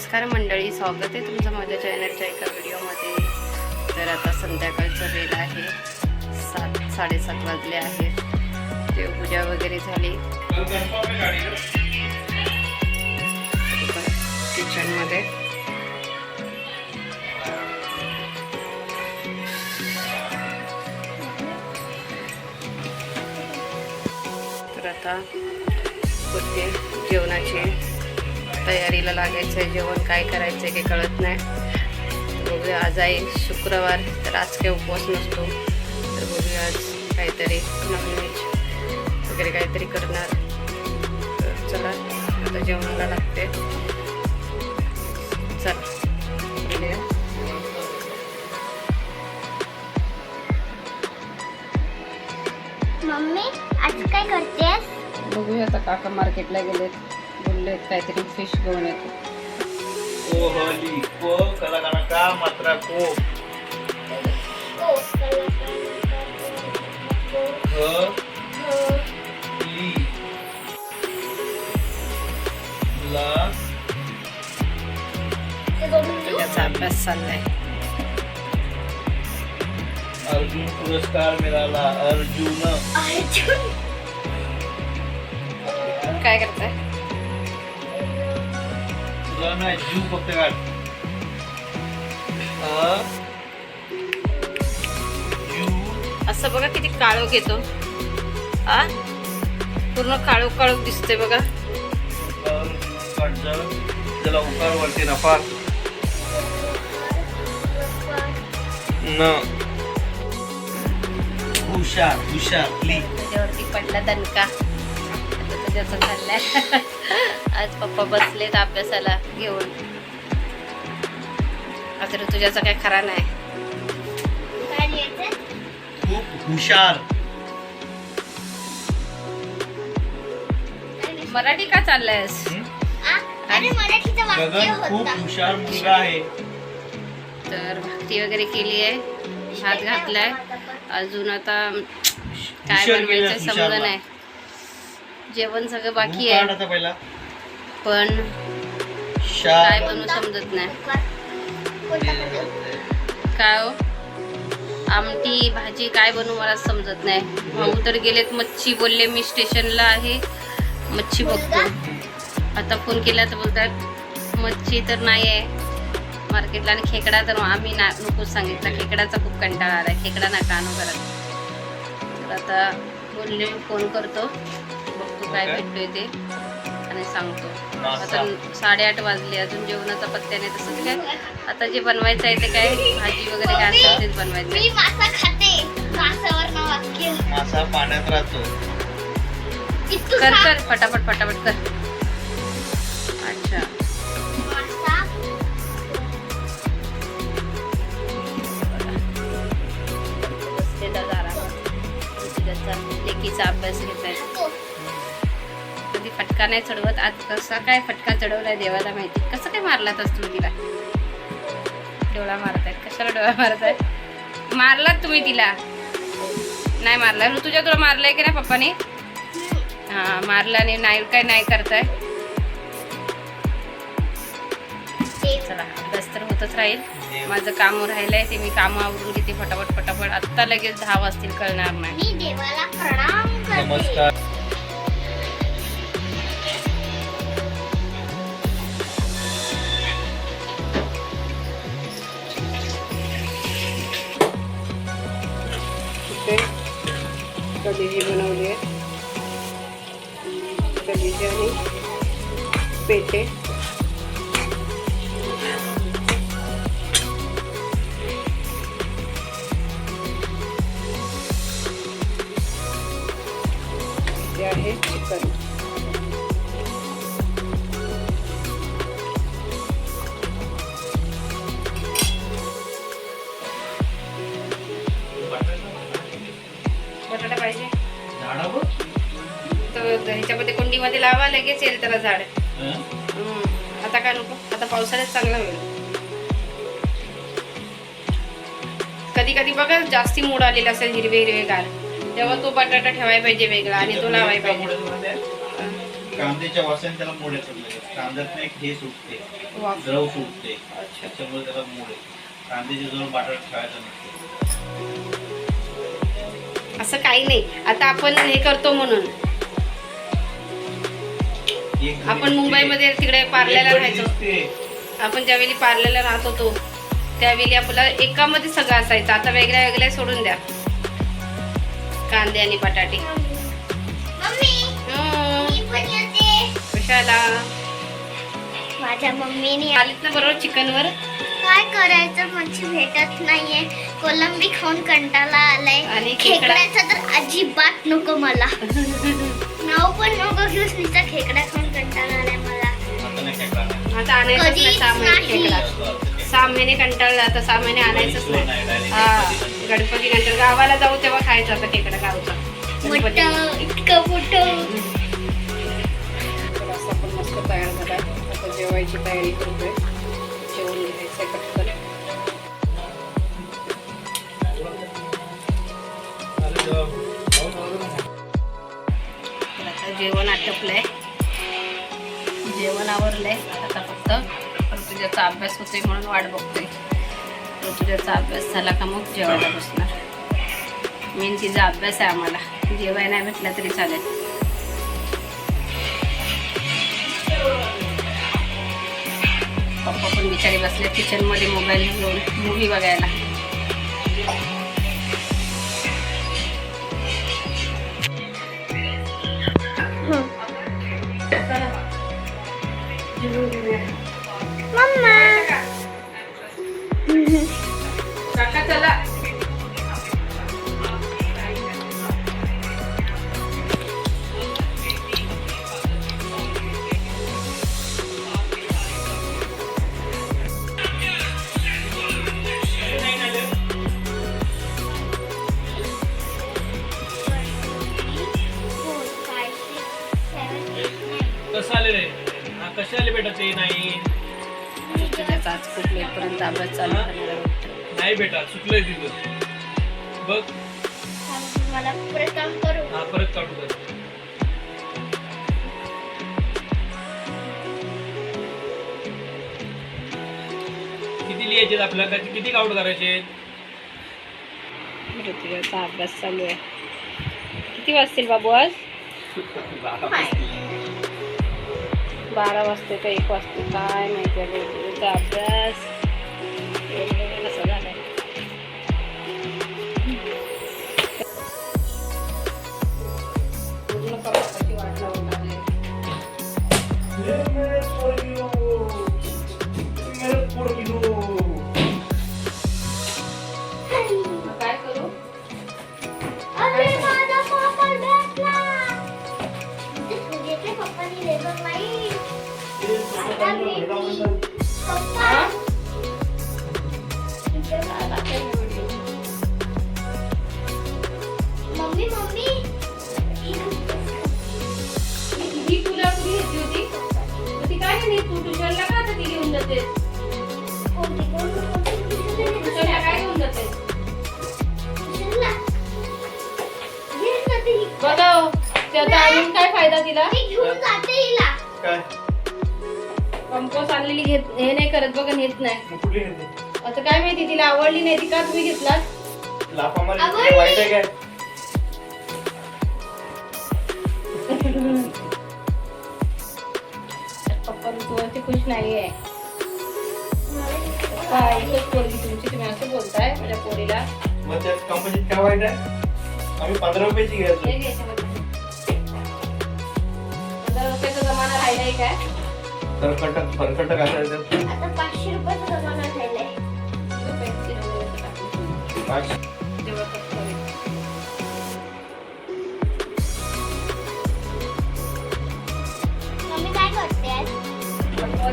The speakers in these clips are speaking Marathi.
नमस्कार मंडळी स्वागत आहे तुमचं माझ्या चॅनलच्या एका व्हिडिओमध्ये. तर आता संध्याकाळचं वेळ आहे. सात साडेसात वाजले आहेत देवपूजा वगैरे झाली. किचनमध्ये. तर आता होते जेवणाची. तयारीला लागायचं आहे जेवण काय करायचं आहे काही कळत नाही. बघूया आज आहे शुक्रवार तर आज काही उपवास नसतो. तर बघूया आज काहीतरी नॉनव्हेज वगैरे काहीतरी करणार. तर चला आता जेवणाला लागते. चला. मम्मी आज काय करतेस? बघूया आता काका मार्केटला गेलेत. बोललेत काहीतरी फ़िश घेऊन येतो कोहली को मात्रा को ली ला त्याचा अभ्यास चाललाय अर्जुन पुरस्कार मिळाला अर्जुन काय करताय तुला नाही जीव फक्त काढ. असं बघा किती काळोख येतो. आ? पूर्ण काळोख काळोख दिसतंय बघा. त्याला उकार वरती नफार न. हुशार हुशार त्याच्यावरती पडला दणका. आता त्याचं चाललंय. आज पप्पा बसलेत अभ्यासाला घेऊन. आज ऋतुजाचा काय खरा नाही. खूप हुशार. मराठी का चाललायस? हं? खूप हुशार मुलगा आहे. तर भक्ती वगैरे केली आहे. हात घातलाय. अजून आता काय बनवायचं समजा. नाही. जेवण सगळं बाकी आहे. आता पहिला. पण काय बनवू समजत नाही. काय हो? आमटी भाजी काय बनवू मला समजत नाही. भाऊ तर गेलेत मच्छी बोलले मी स्टेशनला आहे. मच्छी बघतो. आता फोन केला तर बोलतात मच्छी तर नाही आहे. मार्केटला आणि खेकडा तर आम्ही ना नकोच सांगितलं. खेकडाचा खूप कंटाळा आला खेकडा नका आणू करत तर आता बोलले फोन करतो. बघतो काय. भेटतोय ते. आणि सांगतो. आता साडेआठ वाजले अजून जेवणाचा पत्त्या नाही तसं काय? आता जे बनवायचं आहे ते काय? भाजी वगैरे काय असेल तेच बनवायचं आहे. मी मासा खाते. मासावर ना वाक्य मासा पाण्यात राहतो. इतकं कर. कर फटाफट फटाफट कर. अच्छा. लेकीचा अभ्यास घेत आहे फटका नाही चढवत. आज कसा काय फटका चढवलाय देवाला माहिती? कसं काय मारलात तुम्ही तिला? डोळा मारतायत. कशाला डोळा मारताय मारलात तुम्ही तिला? नाही मारला. ऋतुजा तुला मारलाय की नाही पप्पाने? हा मारला आणि नाही काय नाही करताय. चला अभ्यास तर होतच राहील. माझं काम राहिलंय ते मी काम आवरून घेते फटाफट फटाफट. आत्ता लगेच दहा वाजतील कळणार नाही. कलेजी आणि पेटे ते आहे चिकन? बटाटा पाहिजे झाडावर तर ह्याच्यामध्ये कुंडीमध्ये लावा लगेच येईल त्याला झाड. हं? आता काय नको. आता पावसाळ्यात चांगला होईल. कधी कधी बघा जास्ती मूड आलेला असेल हिरवे हिरवे गार. तेव्हा तो बटाटा ठेवायला पाहिजे वेगळा आणि तो लावायला पाहिजे. त्यामुळे कांद्याच्या वासाने त्याला मोड येतात लगेच कांद्यात एक हे सुटते. वाफ. द्रव सुटते. अच्छा. त्याच्यामुळे त्याला मोड येते. कांद्याच्या जवळ बटाटा ठेवायचा नसतो. असं काही नाही. आता आपण हे करतो म्हणून. आपण. मुंबईमध्ये तिकडे पार्ल्याला राहायचो. आपण ज्यावेळी पार्ल्याला राहत होतो त्यावेळी आपलं एकामध्ये सगळं असायचं. आता वेगळ्या वेगळ्या सोडून द्या. कांदे आणि बटाटे. मम्मी हं, कशाला? माझ्या मम्मीने आलीत ना बरोबर चिकनवर? काय करायचं? म्हणजे भेटत नाहीये. कोलंबी खाऊन कंटाळा आलाय. आणि खेकडा. खेकड्याचा तर अजिबात नको मला. नाव पण नको घेऊस खेकडा खाऊन कंटाळा आलाय मला आता आणायचंच नाही सहा महिने खेकडा सहा महिने कंटाळला आता सहा महिने आणायचंच नाही हा गणपती नंतर. गावाला जाऊ तेव्हा खायचं आता खेकडा गावचा गणपती मोठं इतकं मोठं तर असं आपण मस्त तयार झाला आता जेवायची तयारी करतोय जेवण पटकन तर आता जेवण आटपलंय जेवण आता फक्त ऋतुजाचा अभ्यास होतोय म्हणून वाट बघतोय. ऋतुजाचा अभ्यास झाला का मग जेवायला बसणार. मेन तिचा अभ्यास आहे आम्हाला. जेवाय नाही भेटला तरी चालेल. पप्पा पण बिचारी बसले किचनमध्ये मोबाईल घेऊन मूवी बघायला. ऋतुजाचा आज खूप लेटपर्यंत अभ्यास चालू करणार. नाही बेटा चुकलंय तिथं. बघ. मला परत काम करू. हा परत काढू कर किती लिहायचे आपल्याला त्याचे किती काउंट करायचे ऋतुजाचा अभ्यास चालू आहे. किती वाजतील बाबू आज? बारा वाजते का एक वाजते? काय माहिती आहे ऋतुजाचा अभ्यास बघा ते आता आणून काय फायदा तिला? ती घेऊन जाते हिला. काय? कंपोस्ट आणलेली घेत हे नाही करत बघा नेत नाही. कुठली आता काय माहिती तिला आवडली नाही ती का तुम्ही घेतलात? लाफा मारली. आवडली. वाईट आहे काय? पप्पा ऋतूवरती खुश नाहीये. पप्पा एकच पोरगी तुमची तुम्ही असं बोलताय माझ्या पोरीला. मग त्या कंपनीत काय वाईट आहे? आम्ही पंधरा रुपयाची घ्यायचो हे रुपयाचा जमाना राहिलाय काय फरकटक फरकटक असायचं आता पाचशे रुपयाचा जमाना राहिलाय? मम्मी काय करते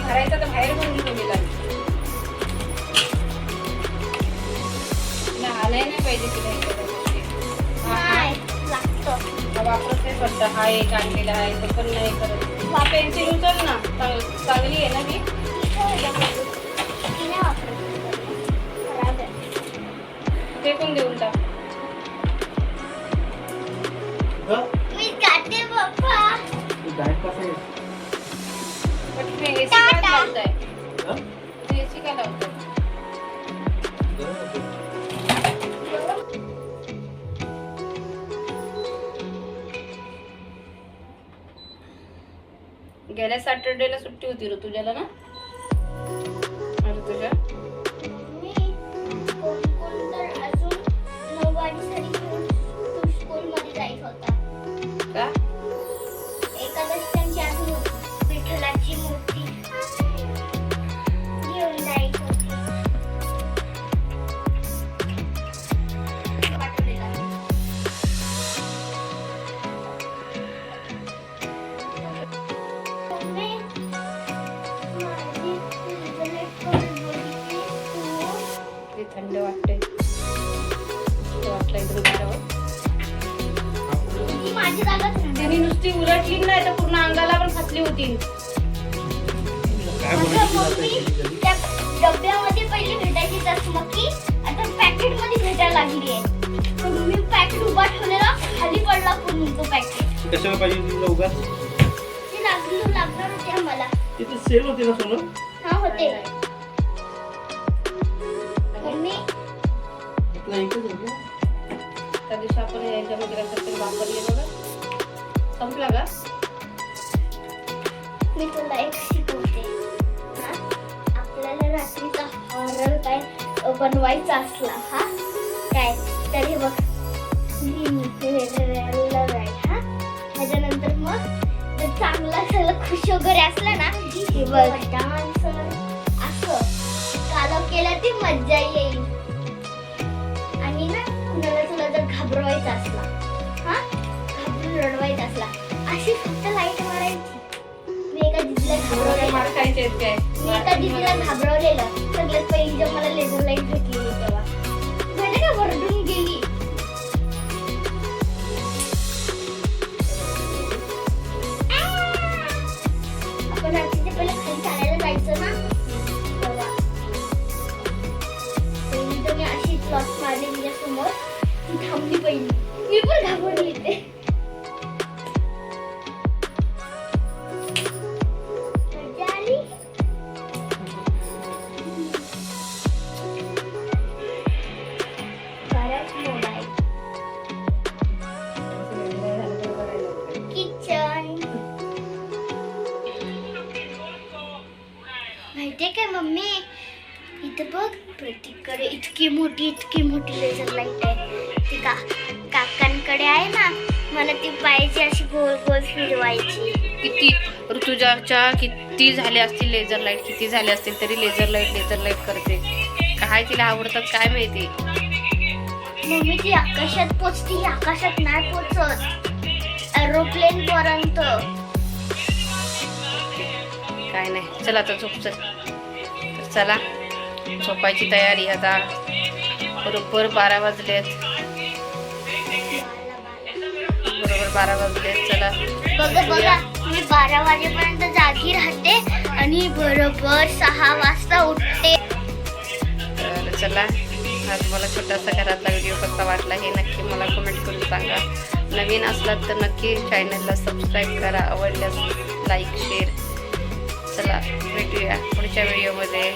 भरायचं तर बाहेर ठेवलेला आलंय नाही पाहिजे तिला वापरत फक्त हा एक आणलेला आहे ते पण नाही करत हा पेन्सिल उचल ना चांग- चांगली आहे ना आहे. ते पण देऊन टाक मी काढते पप्पा पण AC का. लावताय हा? AC का लावताय गेल्या सॅटर्डेला सुट्टी होती ऋतुजाला ना? तिने नुसती उलटली नाही तर पूर्ण अंगाला पण फासली होती. डब्यामध्ये पहिली भेटायची चकमकी आता पॅकेटमध्ये भेटायला लागली आहे. तर मी पॅकेट उभा ठेवलेला खाली पडला पूर्ण तो पॅकेट. कशाला पाहिजे तुला उगाच? ती लागली लागणार होती मला तिथे सेल होते ना सोनं? हा होते. मम्मी एकच का? त्या दिवशी आपण याच्यामध्ये काहीतरी वापरले बघा. संपला का? मी तुला एक शिकवते. हा? आपल्याला रात्रीचा हॉरर काय बनवायचा असला हा? काय? तर बघ. हा? त्याच्यानंतर मग जर चांगला सगळं खुश वगैरे असला ना हे बघ. डान्स असं. कालव केलं ती मज्जा येईल. घाबरवायचा असला. हा? घाबरून रडवायचा असला. अशी फक्त लाइट मारायची. मी एका दिदीला घाबरवलेलं. मी एका दिदीला घाबरवलेलं. सगळ्यात पहिली जेव्हा मला लेझर लाइट भेटलेली इतकी मोठी लेझर लाइट आहे. ती का काकांकडे आहे ना मला ती पाहिजे अशी गोल गोल फिरवायची. किती ऋतुजाच्या किती झाले असतील लेझर लाइट किती झाले असतील तरी लेझर लाइट लेझर लाइट करते. काय तिला आवडतात काय माहिती? मम्मी ती आकाशात पोचती आकाशात नाही पोचत. एरोप्लेन पर्यंत काय नाही चला आता झोप चला झोपायची तयारी आता. बरोबर बारा वाजलेत. बरोबर बारा वाजलेत चला. बघा बघा. मी बारा वाजेपर्यंत जागी राहते आणि बरोबर सहा वाजता उठते. तर चला. आज मला छोटासा घरातला व्हिडिओ कसा वाटला हे नक्की मला कमेंट करून सांगा. नवीन असलात तर नक्की चॅनलला सबस्क्राईब करा. आवडल्यास लाईक शेअर चला भेटूया पुढच्या व्हिडिओमध्ये